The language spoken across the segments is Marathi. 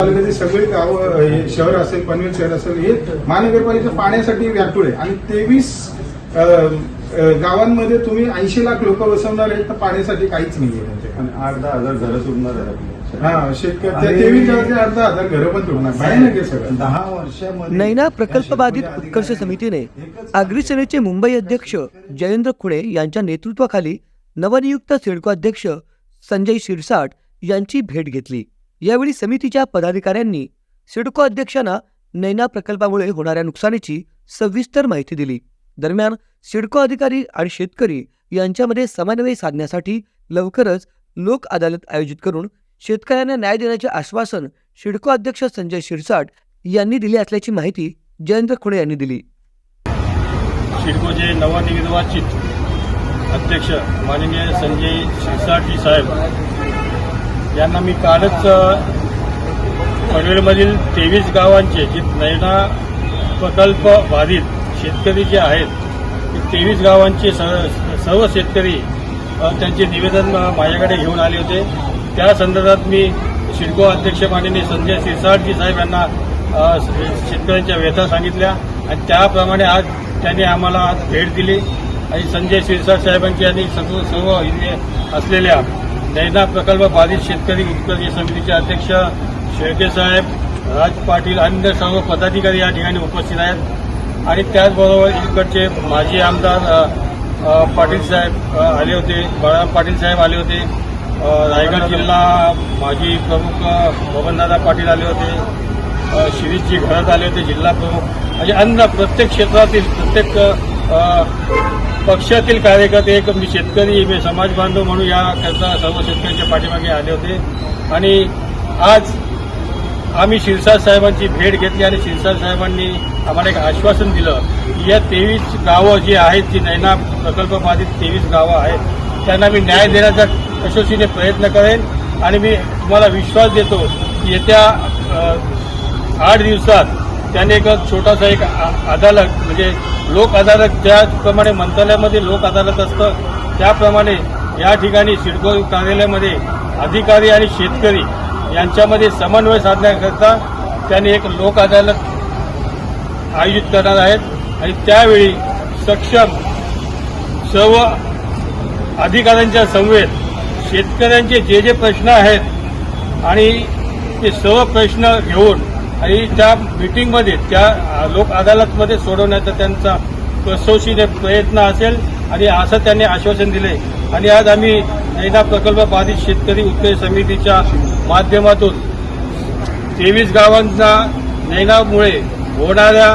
तालुक्यातील सगळे गावं हे शहर असेल पनवेल शहर असेल हे महानगरपालिका पाण्यासाठी व्याकुळ आहे. आणि तेवीस गावांमध्ये तुम्ही ऐंशी लाख लोक बसवणार आहेत तर पाण्यासाठी काहीच नाहीये. आणि आठ दहा हजार घरं सुटणार आहेत. आपली हा शेतकरी आणि- तेवीस गावातले अर्धा हजार घरं पण तोडणार भयानक आहे सगळं. दहा वर्षामध्ये नैना उत्कर्ष समितीने अग्रिसेनेचे मुंबई अध्यक्ष जयेंद्र खुणे यांच्या नेतृत्वाखाली नवनियुक्त सिडको अध्यक्ष संजय शिरसाट यांची भेट घेतली. यावेळी समितीच्या पदाधिकाऱ्यांनी सिडको अध्यक्षांना नैना प्रकल्पामुळे होणाऱ्या नुकसानीची सविस्तर माहिती दिली. दरम्यान सिडको अधिकारी आणि शेतकरी यांच्यामध्ये समन्वय साधण्यासाठी लवकरच लोक अदालत आयोजित करून शेतकऱ्यांना न्याय देण्याचे आश्वासन सिडको अध्यक्ष संजय शिरसाट यांनी दिले असल्याची माहिती जयेंद्र खुणे यांनी दिली. सिडकोचे नवनिर्वाचित अध्यक्ष माननीय संजय शिरसाटजी साहेब यांना मी कालच पनवेलमधील तेवीस गावांचे जे नैना प्रकल्प बाधित शेतकरी जे आहेत ते तेवीस गावांचे स- सर्व शेतकरी त्यांचे निवेदन माझ्याकडे घेऊन आले होते. त्या संदर्भात मी सिडको अध्यक्ष माननीय संजय सिरसाटजी साहेब यांना शेतकऱ्यांच्या व्यथा सांगितल्या आणि त्याप्रमाणे आज त्यांनी आम्हाला आज भेट दिली. आणि संजय सिरसाट साहेबांची आणि सर्व सर्व असलेल्या नैना प्रकल्प बाधित शेतकरी उत्कर्ष समितीचे अध्यक्ष शेळके साहेब राज पाटील अन्य सर्व पदाधिकारी या ठिकाणी उपस्थित आहेत. आणि त्याचबरोबर इकडचे माजी आमदार पाटील साहेब आले होते बाळा पाटील साहेब आले होते. रायगड जिल्हा माजी प्रमुख बबनदादा पाटील आले होते. अ, शिरीषजी घरात आले होते जिल्हा प्रमुख. म्हणजे अन्य प्रत्येक क्षेत्रातील प्रत्येक पक्षातील कार्यकर्ते एक मी शेतकरी मी समाज बांधव म्हणून या करता सर्व शेतकऱ्यांच्या पाठीमागे आले होते. आणि आज आम्ही शिरसाट साहेबांची भेट घेतली आणि शिरसाट साहेबांनी आम्हाला एक आश्वासन दिलं की या तेवीस गावं जी आहेत जी नैना प्रकल्प बाधित तेवीस गावं आहेत त्यांना मी न्याय देण्याचा यशस्वीने प्रयत्न करेन. आणि मी तुम्हाला विश्वास देतो की येत्या आठ दिवसात त्याने एक छोटासा एक आ- अदालत म्हणजे लोक अदालत ज्याप्रमाणे मंत्रालयामध्ये लोक अदालत असतं. त्याप्रमाणे या ठिकाणी सिडको कार्यालयामध्ये अधिकारी आणि शेतकरी यांच्यामध्ये समन्वय साधण्याकरता त्यांनी एक लोक अदालत आयोजित करणार आहेत. आणि त्यावेळी सक्षम सर्व अधिकाऱ्यांच्या समवेत शेतकऱ्यांचे जे जे प्रश्न आहेत आणि ते सर्व प्रश्न घेऊन आणि त्या मिटिंगमध्ये त्या लोक अदालतमध्ये सोडवण्याचा त्यांचा कसोशीने प्रयत्न असेल आणि असं त्यांनी आश्वासन दिले आणि आज आम्ही नैना प्रकल्प बाधित शेतकरी उत्तर समितीच्या माध्यमातून तेवीस गावांना नैनामुळे होणाऱ्या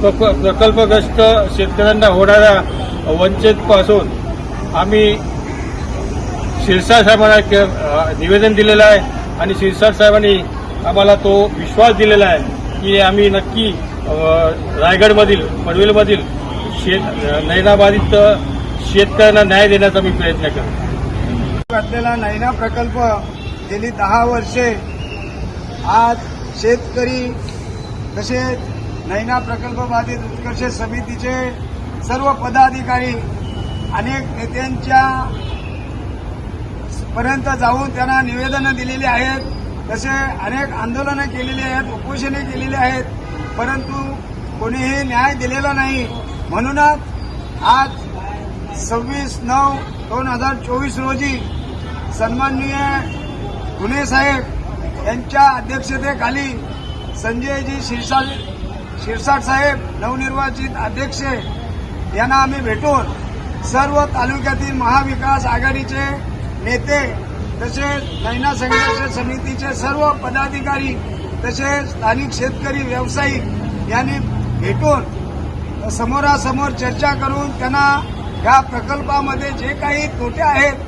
प्रक- प्रकल्पग्रस्त शेतकऱ्यांना होणाऱ्या वंचितपासून आम्ही शिरसाट साहेबांना के- निवेदन दिलेलं आहे. आणि शिरसाट साहेबांनी आम्हाला तो विश्वास दिलेला आहे की आम्ही नक्की रायगडमधील पनवेलमधील शेत नैनाबाधित शेतकऱ्यांना न्याय देण्याचा मी प्रयत्न करतो. घातलेला नैना प्रकल्प गेली दहा वर्षे आज शेतकरी तसेच नैना प्रकल्प बाधित उत्कर्ष समितीचे सर्व पदाधिकारी अनेक नेत्यांच्या पर्यंत जाऊन त्यांना निवेदनं दिलेली आहेत. तसे अनेक आंदोलनं केलेली आहेत उपोषणे केलेली आहेत परंतु कोणीही न्याय दिलेला नाही. म्हणूनच आज सव्वीस नऊ दोन हजार चोवीस रोजी सन्माननीय गुन्हे साहेब यांच्या अध्यक्षतेखाली संजयजी शिरसाट शिरसाट साहेब नवनिर्वाचित अध्यक्ष यांना आम्ही भेटून सर्व तालुक्यातील महाविकास आघाडीचे नेते तसेच नैना संघर्ष समितीचे सर्व पदाधिकारी तसेच स्थानिक शेतकरी व्यावसायिक यांनी भेटून समोरासमोर चर्चा करून त्यांना या प्रकल्पामध्ये जे काही तोटे आहेत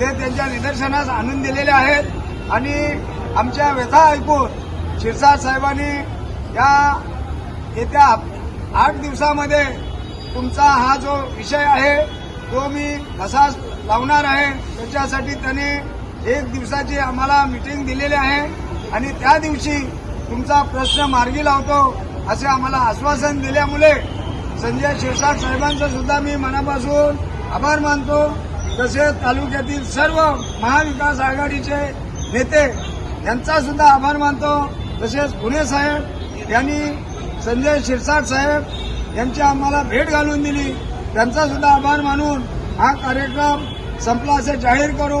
ते त्यांच्या निदर्शनास आणून दिलेले आहेत. आणि आमच्या व्यथा ऐकून शिरसाट साहेबांनी या येत्या आठ दिवसामध्ये तुमचा हा जो विषय आहे तो मी कसा लावणार आहे. त्याच्यासाठी त्याने एक दिवसाची आम्हाला मिटिंग दिलेली आहे आणि त्या दिवशी तुमचा प्रश्न मार्गी लावतो असे आम्हाला आश्वासन दिल्यामुळे संजय शिरसाट साहेबांचं सुद्धा मी मनापासून आभार मानतो. तसेच तालुक्यातील सर्व महाविकास आघाडीचे नेते यांचा सुद्धा आभार मानतो. तसेच पुणे साहेब यांनी संजय शिरसाट साहेब यांची आम्हाला भेट घालून दिली. त्यांचा सुद्धा आभार मानून हा कार्यक्रम संपला असे जाहीर करू.